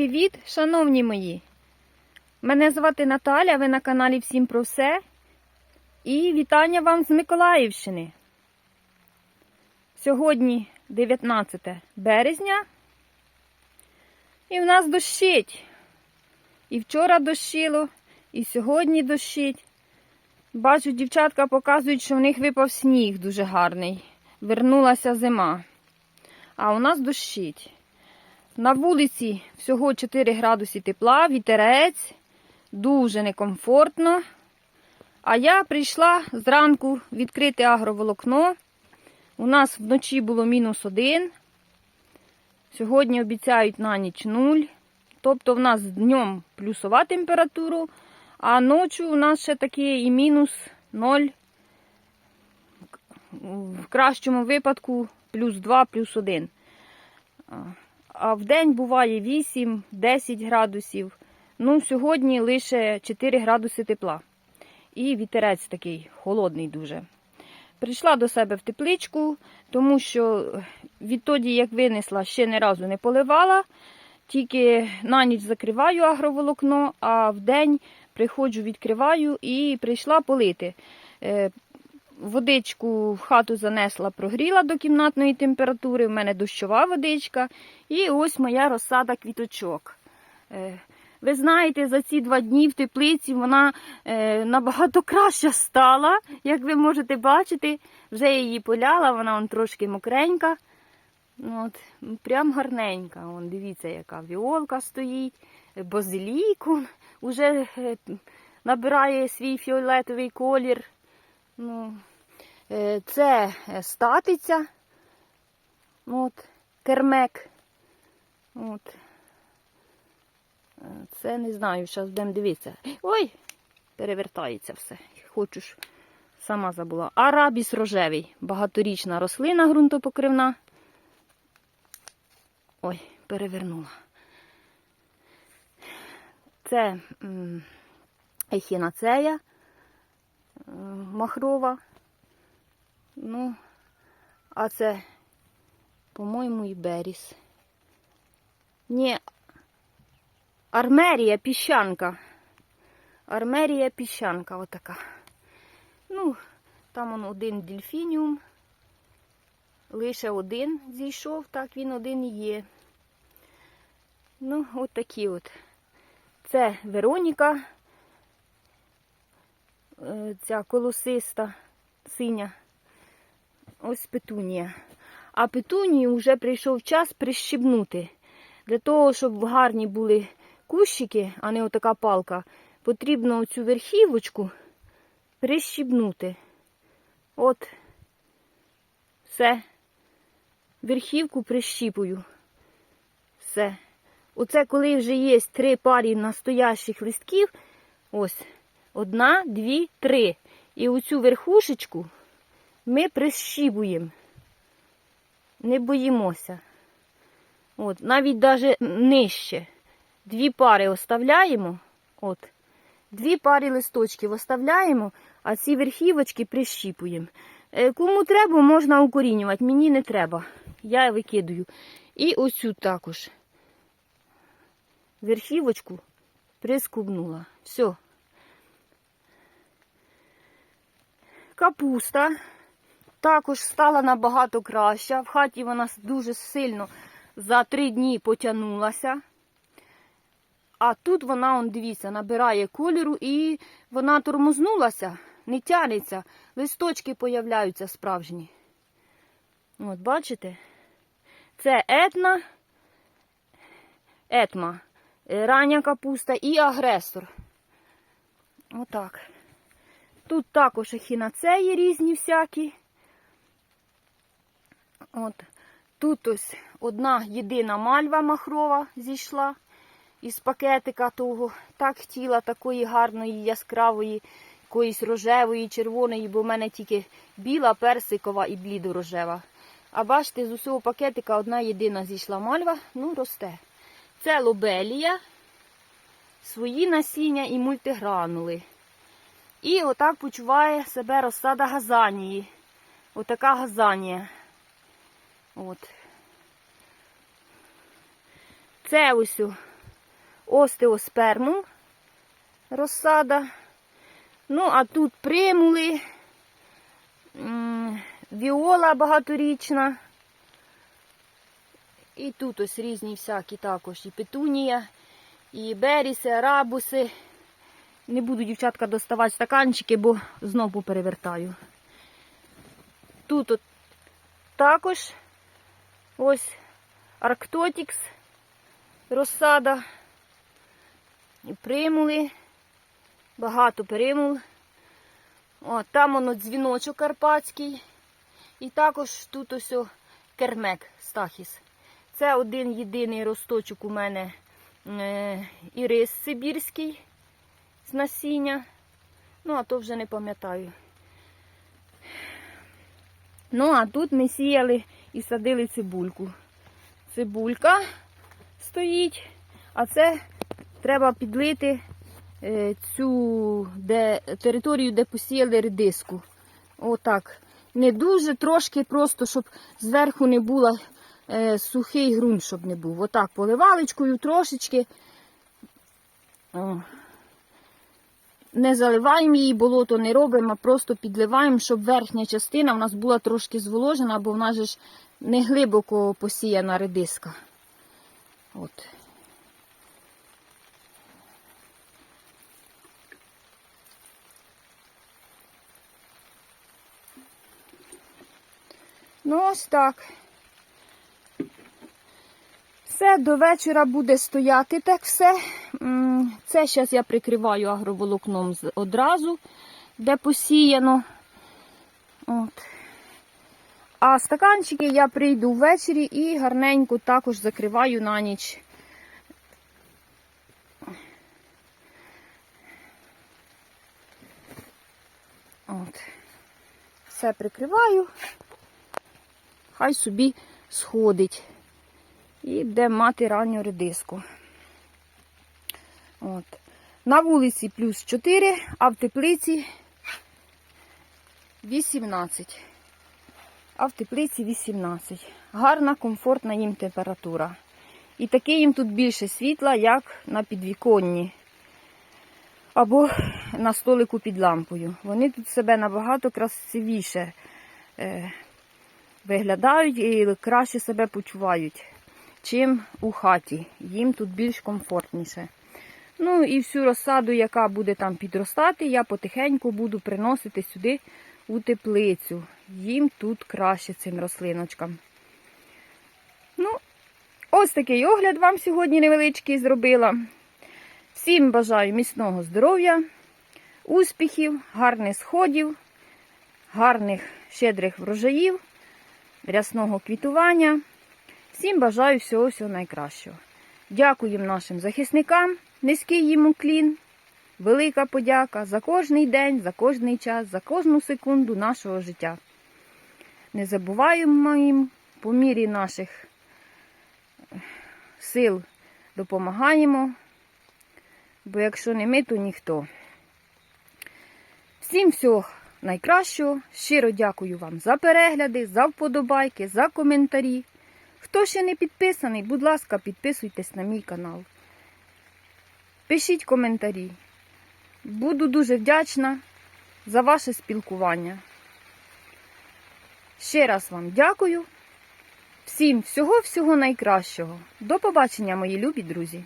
Привіт, шановні мої! Мене звати Наталя, ви на каналі Всім про все. І вітання вам з Миколаївщини. Сьогодні 19 березня. І в нас дощить. І вчора дощило, і сьогодні дощить. Бачу, дівчатка показують, що в них випав сніг дуже гарний. Вернулася зима. А у нас дощить. На вулиці всього 4 градуси тепла, вітерець, дуже некомфортно. А я прийшла зранку відкрити агроволокно. У нас вночі було мінус один. Сьогодні обіцяють на ніч нуль. Тобто в нас днем плюсова температура, а ночі у нас ще таки і мінус 0. В кращому випадку плюс 2, плюс 1. А в день буває 8-10 градусів. Ну, сьогодні лише 4 градуси тепла. І вітерець такий холодний дуже. Прийшла до себе в тепличку, тому що відтоді, як винесла, ще ні разу не поливала. Тільки на ніч закриваю агроволокно, а в день приходжу, відкриваю і прийшла полити. Водичку в хату занесла, прогріла до кімнатної температури. В мене дощова водичка. І ось моя розсада квіточок. Е, Ви знаєте, за ці два дні в теплиці вона е, набагато краща стала, як ви можете бачити. Вже її поляла, вона вон трошки мокренька. Ну, От, Прям гарненька. Вон, дивіться, яка віолка стоїть, базилік вже е, набирає свій фіолетовий колір. Ну, Це статиця, от, кермек. От. Е, Це не знаю, зараз будемо дивитися. Ой, перевертається все. Хочу ж, сама забула. Арабіс рожевий, багаторічна рослина ґрунтопокривна. Ой, перевернула. Це ехінацея е, махрова. Ну, а це, по-моєму, і беріс. Ні, армерія піщанка. Армерія піщанка отака. Ну, там он один дельфініум. Лише один зійшов, так він один є. Ну, от такі от. Це Вероніка, е, ця колосиста, синя. Ось петунія. А петунії вже прийшов час прищібнути. Для того, щоб гарні були кущики, а не отака палка, потрібно оцю верхівочку прищібнути. От, все. Верхівку прищіпую. Все. Оце коли вже є три парі настоящих листків. Ось. Одна, дві, три. І оцю верхушечку ми прищібуємо. Не боїмося. От, навіть навіть нижче. Дві пари оставляємо. От. Дві пари листочків оставляємо, а ці верхівочки прищіпуємо. Е, Кому треба, можна укорінювати. Мені не треба. Я викидаю. І оцю також. Верхівочку прискубнула. Все. Капуста також стала набагато краща. В хаті вона дуже сильно за три дні потягнулася. А тут вона, он, дивіться, набирає кольору і вона тормознулася, не тянеться. Листочки появляються справжні. От, бачите? Це етна, етма, рання капуста і агресор. Отак. Тут також ехінацеї різні всякі. От. Тут ось одна єдина мальва махрова зійшла із пакетика того. Так хотіла такої гарної, яскравої, якоїсь рожевої, червоної, бо в мене тільки біла, персикова і блідорожева. А бачите, з усього пакетика одна єдина зійшла мальва, ну росте. Це лобелія, свої насіння і мультигранули. І отак почуває себе розсада газанії. Отака газанія. От. Це ось остеоспермум розсада. Ну, а тут примули, віола багаторічна. І тут ось різні всякі також. І петунія, і беріси, арабуси. Не буду, дівчатка, доставати стаканчики, бо знову перевертаю. Тут от також ось Арктотікс, розсада, і примули, багато примул. О, там воно дзвіночок карпатський. І також тут ось кермек стахіс. Це один єдиний росточок у мене е, ірис сибірський з насіння. Ну, а то вже не пам'ятаю. Ну, а тут ми сіяли і садили цибульку. Цибулька стоїть, а це треба підлити е, цю де, територію, де посіяли редиску. Отак. Не дуже, трошки просто, щоб зверху не було е, сухий ґрунт, щоб не був. Отак поливалочкою трошечки. О. Не заливаємо її, болото не робимо, а просто підливаємо, щоб верхня частина в нас була трошки зволожена, бо в нас же ж не глибоко посіяна редиска. От. Ну, ось так. Все, до вечора буде стояти так все. Це зараз я прикриваю агроволокном одразу, де посіяно. От. А стаканчики я прийду ввечері і гарненько також закриваю на ніч. От. Все прикриваю. Хай собі сходить. І буде мати ранню редиску. От. На вулиці плюс 4, а в теплиці 18. А в теплиці 18. Гарна, комфортна їм температура. І таке їм тут більше світла, як на підвіконні. Або на столику під лампою. Вони тут себе набагато красивіше е, виглядають і краще себе почувають, чим у хаті. Їм тут більш комфортніше. Ну і всю розсаду, яка буде там підростати, я потихеньку буду приносити сюди у теплицю. Їм тут краще цим рослиночкам. Ну, ось такий огляд вам сьогодні невеличкий зробила. Всім бажаю міцного здоров'я, успіхів, гарних сходів, гарних щедрих врожаїв, рясного квітування. Всім бажаю всього всього найкращого. Дякуємо нашим захисникам, низький їм уклін, велика подяка за кожний день, за кожний час, за кожну секунду нашого життя. Не забуваємо їм по мірі наших сил допомагаємо, бо якщо не ми, то ніхто. Всім всього найкращого. Щиро дякую вам за перегляди, за вподобайки, за коментарі. Хто ще не підписаний, будь ласка, підписуйтесь на мій канал. Пишіть коментарі. Буду дуже вдячна за ваше спілкування. Ще раз вам дякую. Всім всього-всього найкращого. До побачення, мої любі друзі!